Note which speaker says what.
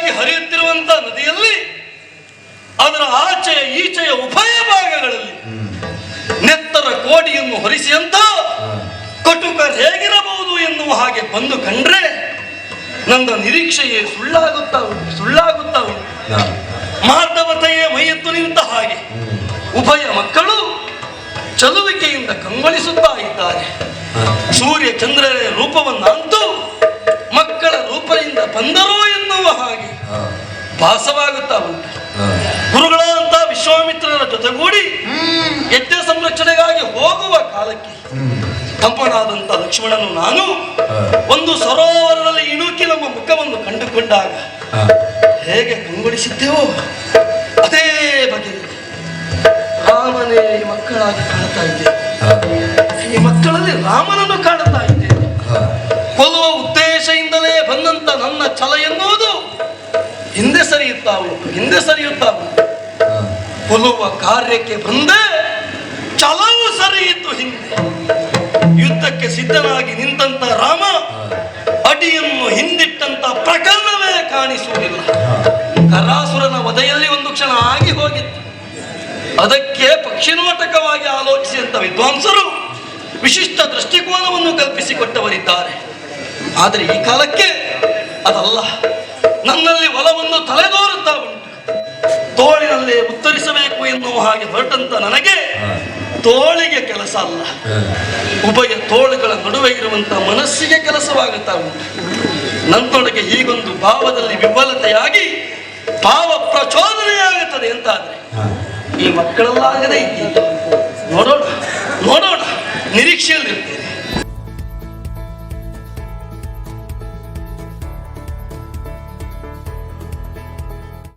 Speaker 1: ಶುಭ್ರವಾಗಿ ಹರಿಯುತ್ತಿರುವಂತಹ ನದಿಯಲ್ಲಿ ಅದರ ಆಚೆಯ ಈಚೆಯ ಉಭಯ ಭಾಗಗಳಲ್ಲಿ ನೆತ್ತರ ಕೋಡಿಯನ್ನು ಹೊರಿಸಿಯಂತ ಕಟುಕ ಹೇಗಿರಬಹುದು ಎನ್ನುವ ಹಾಗೆ ಬಂದು ಕಂಡ್ರೆ ನನ್ನ ನಿರೀಕ್ಷೆಯೇ ಸುಳ್ಳಾಗುತ್ತಾ ಉಂಟು ಸುಳ್ಳಾಗುತ್ತಾ ಉಂಟು. ಮಾರ್ಧವತೆಯೇ ಮೈಯೆತ್ತು ನಿಂತ ಹಾಗೆ ಉಭಯ ಮಕ್ಕಳು ಚಲುವಿಕೆಯಿಂದ ಕಂಗೊಳಿಸುತ್ತಾ ಇದ್ದಾರೆ. ಸೂರ್ಯ ಚಂದ್ರರ ರೂಪವನ್ನಂತೂ ಮಕ್ಕಳ ರೂಪದಿಂದ ಬಂದರೋ ಹಾಗೆ ಭಾಸವಾಗುತ್ತಾ ಉಂಟು. ವಿಶ್ವಾಮಿತ್ರರ ಜೊತೆಗೂಡಿ ಯಜ್ಞ ಸಂರಕ್ಷಣೆಗಾಗಿ ಹೋಗುವ ಕಾಲಕ್ಕೆ ಕಂಪನಾದಂತ ಲಕ್ಷ್ಮಣನು ನಾನು ಒಂದು ಸರೋವರದಲ್ಲಿ ಇಣುಕಿ ನಮ್ಮ ಮುಖವನ್ನು ಕಂಡುಕೊಂಡಾಗ ಹೇಗೆ ಕಂಗೊಳಿಸಿದ್ದೆವೋ ಅದೇ ಬಗೆ ರಾಮನೇ ಮಕ್ಕಳಾಗಿ ಕಾಣ್ತಾ ಇದ್ದೆ ಈ ಮಕ್ಕಳಲ್ಲಿ ರಾಮನನ್ನು ಕಾಣುತ್ತಾ ಇದ್ದೇನೆ ಹಿಂದೆ ಸರಿಯುತ್ತಾ ಉಂಟು ಕೊಲ್ಲುವ ಕಾರ್ಯಕ್ಕೆ ಬಂದೆ ಚಲವು ಸರಿಯಿತು ಹಿಂದೆ. ಯುದ್ಧಕ್ಕೆ ಸಿದ್ಧನಾಗಿ ನಿಂತಂತ ರಾಮ, ಅಡಿಯನ್ನು ಹಿಂದಿಟ್ಟಂತ ಪ್ರಕರಣವೇ ಕಾಣಿಸುವುದಿಲ್ಲ. ಕರಾಸುರನ ವಧೆಯಲ್ಲಿ ಒಂದು ಕ್ಷಣ ಆಗಿ ಹೋಗಿತ್ತು. ಅದಕ್ಕೆ ಪಕ್ಷಿನೋಟಕವಾಗಿ ಆಲೋಚಿಸಿದಂತ ವಿದ್ವಾಂಸರು ವಿಶಿಷ್ಟ ದೃಷ್ಟಿಕೋನವನ್ನು ಕಲ್ಪಿಸಿಕೊಟ್ಟವರಿದ್ದಾರೆ. ಆದರೆ ಈ ಕಾಲಕ್ಕೆ ಅದಲ್ಲ. ನನ್ನಲ್ಲಿ ಒಲವನ್ನು ತಲೆದೋರುತ್ತಾ ಉಂಟು. ತೋಳಿನಲ್ಲಿ ಉತ್ತರಿಸಬೇಕು ಎನ್ನುವ ಹಾಗೆ ಹೊರಟಂತ ನನಗೆ ತೋಳಿಗೆ ಕೆಲಸ ಅಲ್ಲ. ಉಭಯ ತೋಳುಗಳ ನಡುವೆ ಇರುವಂತ ಮನಸ್ಸಿಗೆ ಕೆಲಸವಾಗುತ್ತಾ ಉಂಟು. ನನ್ನೊಳಗೆ ಈಗೊಂದು ಭಾವದಲ್ಲಿ ವಿಫಲತೆಯಾಗಿ ಭಾವ ಪ್ರಚೋದನೆಯಾಗುತ್ತದೆ ಅಂತಾದ್ರೆ ಈ ಮಕ್ಕಳಲ್ಲಾಗದೇ ಇದ್ದೀನಿ ನೋಡೋಣ ನೋಡೋಣ. ನಿರೀಕ್ಷೆಯಲ್ಲಿರ್ತೇನೆ